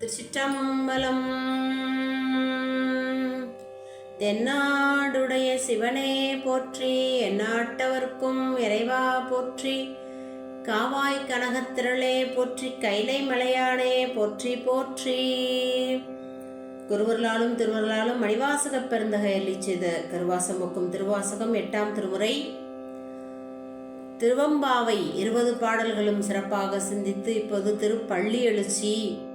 திருச்சிற்றம்பலம். தென்னாடுடைய சிவனே போற்றி எந்நாட்டவர்க்கும் இறைவா போற்றி. காவாய் கனகத்திரளே போற்றி கைலை மலையானே போற்றி போற்றி. குருவர்களாலும் திருவர்களாலும் மணிவாசகப் பெருந்தகை செய்த கருவாசமுக்கும் திருவாசகம் எட்டாம் திருமுறை. திருவம்பாவை இருபது பாடல்களும் சிறப்பாக சிந்தித்து இப்போது திருப்பள்ளி எழுச்சி.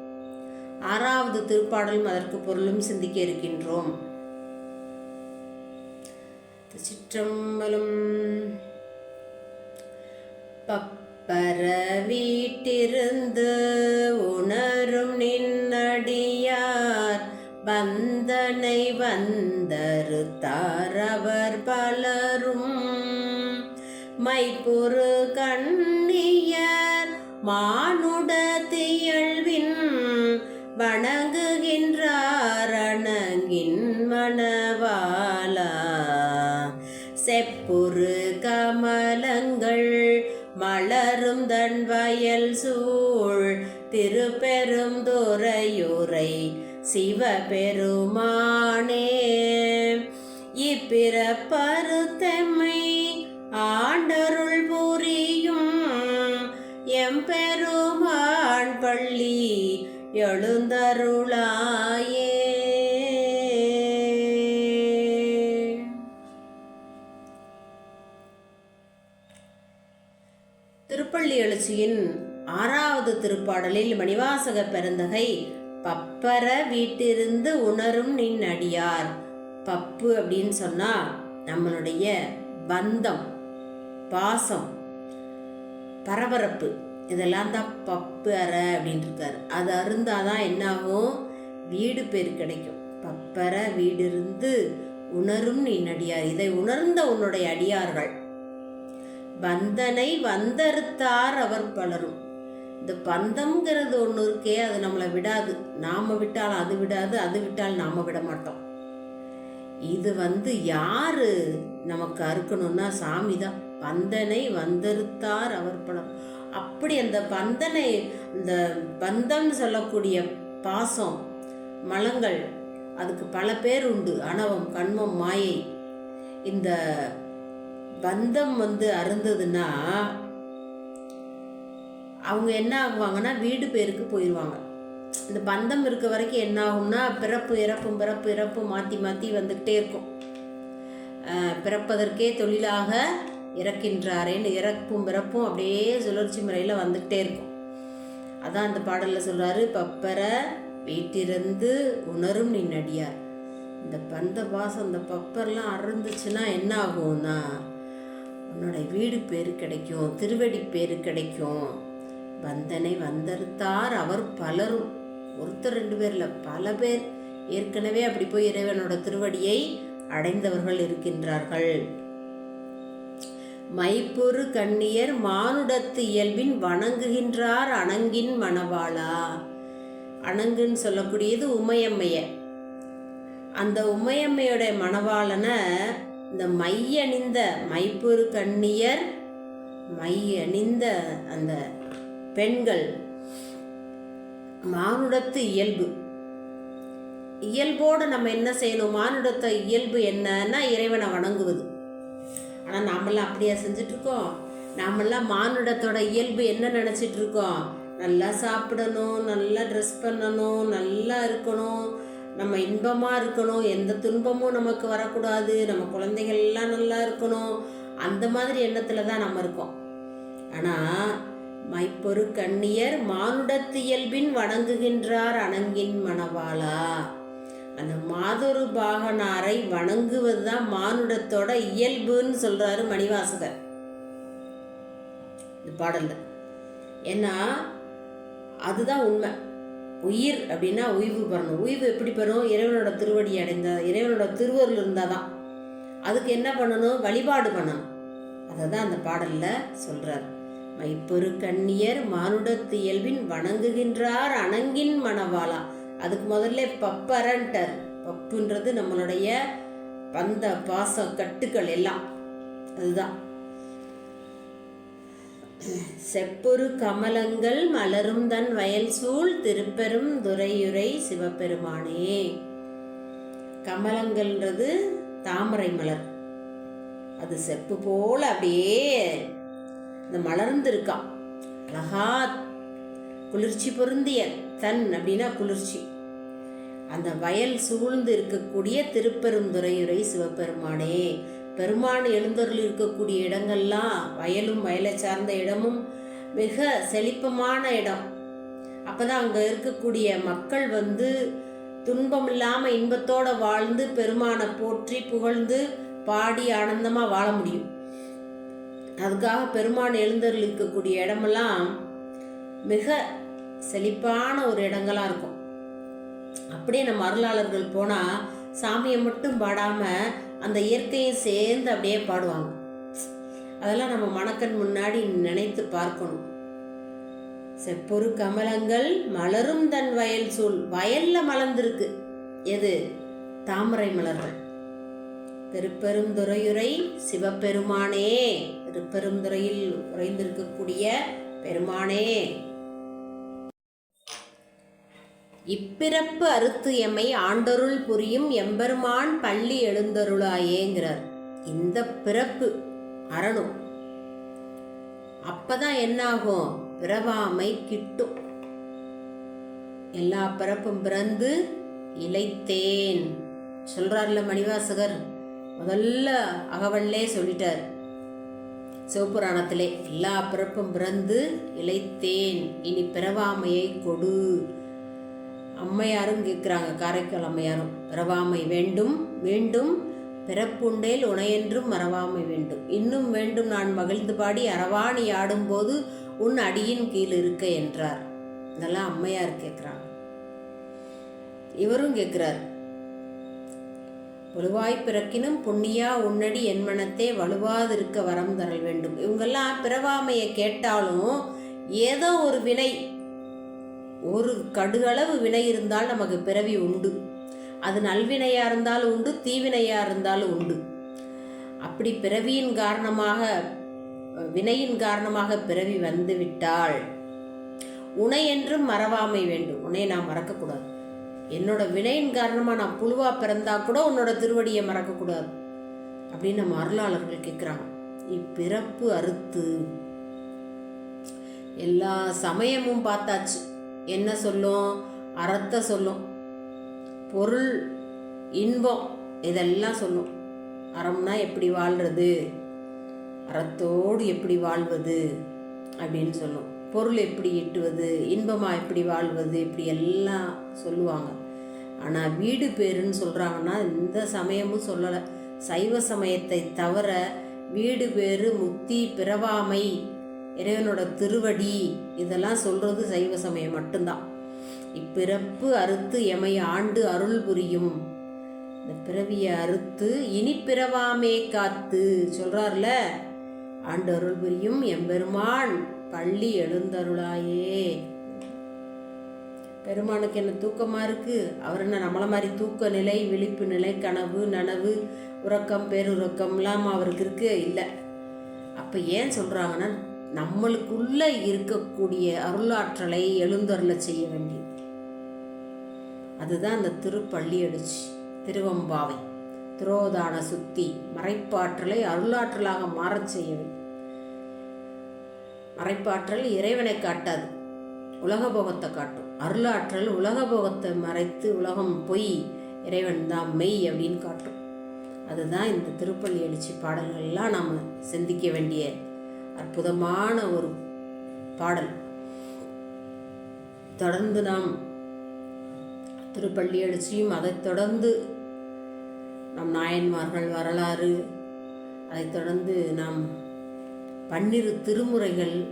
ஆறாவது திருப்பாடலும் அதற்கு பொருளும் சிந்திக்க இருக்கின்றோம். சிற்றம்பலம் பப்பர வீட்டிருந்து உணரும் நின்னடியார் வந்தனை வந்தறுத்தார் அவர் பலரும் மைப்பொரு கண்ணியர் மானுட தியழ்வின் வணங்குகின்றார் அணங்கின் மணவாளா. செப்புரு கமலங்கள் மலரும் தன் வயல் சூழ் திருப்பெரும் துறையுரை சிவபெருமானே. இப்பிறப்பருத்தம்மை ஆண்டருள் புரியும் எம்பெருமான் பள்ளி எழுந்தருளாயே. திருப்பள்ளி எழுச்சியின் ஆறாவது திருப்பாடலில் மணிவாசக பெருந்தகை பப்பர வீட்டிருந்து உணரும் நின் அடியார். பப்பு அப்படின்னு சொன்னால் நம்மளுடைய பந்தம் பாசம் பரபரப்பு. இதெல்லாம் தான் பப்பு அற அப்படின்னு இருக்காரு அது அருந்தாதான் தான் என்னாகும்? வீடு பேர் கிடைக்கும். பப்பர வீடு இருந்து உணரும் நீ அடியார் இதை உணர்ந்த உன்னுடைய அடியார்கள். பந்தனை வந்தறுத்தார் அவர் பலரும். இந்த பந்தம்ங்கிறது ஒன்று இருக்கே அது நம்மளை விடாது. நாம விட்டால் அது விடாது அது விட்டால் நாம் விட மாட்டோம். இது வந்து யார் நமக்கு அறுக்கணும்னா சாமி தான் பந்தனை வந்தறுத்தார் அவர் பலம் அப்படி அந்த பந்தனை இந்த பந்தம்னு சொல்லக்கூடிய பாசம் மலங்கள் அதுக்கு பல பேர் உண்டு. அணவம் கண்மம் மாயை. இந்த பந்தம் வந்து அருந்ததுன்னா அவங்க என்ன ஆகுவாங்கன்னா வீடு பேருக்கு போயிடுவாங்க இந்த பந்தம் இருக்க வரைக்கும் என்ன ஆகும்னா பிறப்பு இறப்பும் பிறப்பு இறப்பும் மாற்றி மாற்றி வந்துக்கிட்டே இருக்கும். பிறப்பதற்கே தொழிலாக இறக்கின்றாரேன்னு இறப்பும் பிறப்பும் அப்படியே சுழற்சி முறையில் வந்துக்கிட்டே இருக்கும். அதான் அந்த பாடலில் சொல்கிறாரு பப்பர வீட்டிருந்து உணரும் நீ நடியார் இந்த பந்த பாசம் அந்த பப்பர்லாம் அருந்துச்சுன்னா என்ன ஆகும்னா உன்னோட வீடு பேர் கிடைக்கும் திருவடி பேர் கிடைக்கும். வந்தனை வந்தறுத்தார் அவர் பலரும். ஒருத்தர் ரெண்டு பேரில் பல பேர் ஏற்கனவே அப்படி போய் இறைவனோட திருவடியை அடைந்தவர்கள் இருக்கின்றார்கள். மைப்புறு கண்ணியர் மானுடத்து இயல்பின் வணங்குகின்றார் அணங்கின் மணவாளா. அணங்குன்னு சொல்லக்கூடியது உமையம்மைய. அந்த உமையம்மையோட மணவாளனை இந்த மையணிந்த மைப்புறு கண்ணியர் மையணிந்த அந்த பெண்கள் மானுடத்து இயல்பு. இயல்போடு நம்ம என்ன செய்யணும்? மானுடத்த இயல்பு என்னன்னா இறைவனை வணங்குவது. ஆனால் நாமெல்லாம் அப்படியா செஞ்சிட்ருக்கோம். இருக்கோம் நாமெல்லாம் மானுடத்தோட இயல்பு என்ன நினச்சிட்ருக்கோம்? நல்லா சாப்பிடணும் நல்லா ட்ரெஸ் பண்ணணும் நல்லா இருக்கணும். நம்ம இன்பமாக இருக்கணும். எந்த துன்பமும் நமக்கு வரக்கூடாது. நம்ம குழந்தைகள்லாம் நல்லா இருக்கணும். அந்த மாதிரி எண்ணத்தில் தான் நம்ம இருக்கோம். ஆனால் மைப்பொரு கண்ணியர் மானுடத்து இயல்பின் வணங்குகின்றார் அணங்கின் மணவாளா? அந்த மாதொரு பாகனாரை வணங்குவது தான் மானுடத்தோட இயல்புன்னு சொல்றாரு மணிவாசகர். இந்த பாடல்ல. ஏன்னா அதுதான் உண்மை. உயிர் அப்படின்னா உய்வு பெறணும். உய்வு எப்படி பெறும்? இறைவனோட திருவடி அடைந்த இறைவனோட திருவருள் இருந்தால் தான் அதுக்கு என்ன பண்ணணும்? வழிபாடு பண்ணணும். அதை தான் அந்த பாடலில் சொல்கிறார் மைப்பொரு கண்ணியர் மானுடத்து இயல்பின் வணங்குகின்றார் அணங்கின் மணவாளா. அதுக்கு முதல்ல பப்பரன்டர் பப்புன்றது நம்மளுடைய பந்த பாச கட்டுக்கள் எல்லாம். அதுதான். செப்புரு கமலங்கள் மலரும் தன் வயல் சூழ் திருப்பெரும் துரையுரை சிவபெருமானே. கமலங்கள்ன்றது தாமரை மலர். அது செப்பு போல அப்படியே இந்த மலர்ந்திருக்கான் அழகா குளிர்ச்சி பொருந்திய தன் அப்படின்னா குளிர்ச்சி. அந்த வயல் சூழ்ந்து இருக்கக்கூடிய திருப்பெருந்துறையுரை சிவபெருமானே. பெருமான் எழுந்தருள் இருக்கக்கூடிய இடங்கள்லாம் வயலும் வயலை சார்ந்த இடமும் மிக செழிப்பமான இடம். அப்போதான் அங்கே இருக்கக்கூடிய மக்கள் வந்து துன்பம் இல்லாமல் இன்பத்தோடு வாழ்ந்து பெருமானை போற்றி புகழ்ந்து பாடி ஆனந்தமாக வாழ முடியும். அதுக்காக பெருமான் எழுந்தருள் இருக்கக்கூடிய இடமெல்லாம் மிக செழிப்பான ஒரு இடங்களாக இருக்கும். அப்படியே நம்ம அருளாளர்கள் போனால் சாமியை மட்டும் பாடாமல் அந்த இயற்கையை சேர்ந்து அப்படியே பாடுவாங்க. அதெல்லாம் நம்ம மணக்கண் முன்னாடி நினைத்து பார்க்கணும். செப்பொரு கமலங்கள் மலரும் தன் வயல் சூழ் வயல்ல மலர்ந்திருக்கு. எது? தாமரை மலர்கள். திருப்பெருந்துறையுரை சிவபெருமானே திருப்பெருந்துறையில் உறைந்திருக்கக்கூடிய பெருமானே. இப்பிறப்பு அறுத்து எம்மை ஆண்டருள் புரியும் எம்பெருமான் பள்ளி எழுந்தருளாயேங்கிறார். இந்த பிறப்பு அறணும். அப்பதான் என்னாகும்? பிறவாமை கிட்டும். எல்லா பிறப்பும் பிறந்து இழைத்தேன். சொல்றார்ல மணிவாசகர் முதல்ல அகவல்லே சொல்லிட்டார். சிவபுராணத்திலே எல்லா பிறப்பும் பிறந்து இழைத்தேன். இனி பிறவாமையை கொடு. அம்மையாரும் கேட்குறாங்க காரைக்கால் அம்மையாரும். பிறவாமை வேண்டும் மீண்டும் பிறப்புண்டேல் உனையென்றும் மறவாமை வேண்டும். இன்னும் வேண்டும் நான் மகிழ்ந்து பாடி அரவாணி ஆடும்போது உன் அடியின் கீழ் இருக்க என்றார். இதெல்லாம் அம்மையார் கேட்குறாங்க. இவரும் கேட்குறார். வலுவாய் பிறக்கினும் புண்ணியா உன்னடி என் மனத்தே வலுவாதிருக்க வரம் தரல் வேண்டும். இவங்கெல்லாம் பிறவாமையை கேட்டாலும் ஏதோ ஒரு வினை ஒரு கடுகளவு வினை இருந்தால் நமக்கு பிறவி உண்டு. அது நல்வினையாக இருந்தாலும் உண்டு தீவினையாக இருந்தாலும் உண்டு. அப்படி பிறவியின் காரணமாக வினையின் காரணமாக பிறவி வந்து விட்டால் உனை என்றும் மறவாமை வேண்டும். உன்னை நான் மறக்கக்கூடாது. என்னோட வினையின் காரணமாக நான் புழுவா பிறந்தா கூட உன்னோட திருவடியை மறக்கக்கூடாது. அப்படின்னு நம்ம அருளாளர்கள் கேட்குறாங்க இப்பிறப்பு அறுத்து எல்லா சமயமும் பார்த்தாச்சு. என்ன சொல்லும்? அறத்தை சொல்லும். பொருள் இன்பம் இதெல்லாம் சொல்லும். அறம்னா எப்படி வாழ்கிறது அறத்தோடு எப்படி வாழ்வது? அப்படின்னு சொல்லும். பொருள் எப்படி ஈட்டுவது? இன்பமாக எப்படி வாழ்வது? இப்படி எல்லாம் சொல்லுவாங்க. ஆனால் வீடு பேருன்னு சொல்கிறாங்கன்னா இந்த சமயமும் சொல்லலை. சைவ சமயத்தை தவிர வீடு பேரு முக்தி பிறவாமை இறைவனோட திருவடி இதெல்லாம் சொல்றது சைவ சமயம் மட்டும்தான். இப்பிறப்பு அறுத்து எமை ஆண்டு அருள் புரியும். இந்த பிறவியை அறுத்து இனி பிறவாமே காத்து சொல்றார்ல? ஆண்டு அருள் புரியும் எம்பெருமான் பள்ளி எழுந்தருளாயே. பெருமானுக்கு என்ன தூக்கமாக இருக்குது அவர் என்ன நம்மளை மாதிரி தூக்க நிலை விழிப்பு நிலை கனவு நனவு உறக்கம் பேருறக்கம்லாம் அவருக்கு இருக்கு? இல்லை. அப்போ ஏன் சொல்கிறாங்கன்னா நம்மளுக்குள்ளே இருக்கக்கூடிய அருளாற்றலை எழுந்தருள செய்ய வேண்டியது. அதுதான் அந்த திருப்பள்ளி அடிச்சு திருவம்பாவை துரோதான சுத்தி மறைப்பாற்றலை அருளாற்றலாக மாறச் செய்ய வேண்டும். மறைப்பாற்றல் இறைவனை காட்டாது உலக போகத்தை காட்டும். அருளாற்றல் உலக போகத்தை மறைத்து உலகம் பொய் இறைவன் தான் மெய் அப்படின்னு காட்டும். அதுதான் இந்த திருப்பள்ளி எழுச்சி பாடல்கள்லாம் நாம் சிந்திக்க வேண்டிய அற்புதமான ஒரு பாடல். தொடர்ந்து நாம் திருப்பள்ளி எழுச்சியும் அதைத் தொடர்ந்து நம் நாயன்மார்கள் வரலாறு அதைத் தொடர்ந்து நாம் பன்னிரு திருமுறைகள்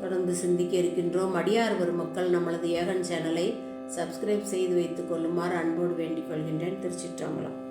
தொடர்ந்து சிந்திக்க இருக்கின்றோம். அடியார் வரும் மக்கள் நம்மளது ஏகன் சேனலை சப்ஸ்கிரைப் செய்து வைத்துக் கொள்ளுமாறு அன்போடு வேண்டிக் கொள்கின்றேன். திருச்சிற்றம்பலம்.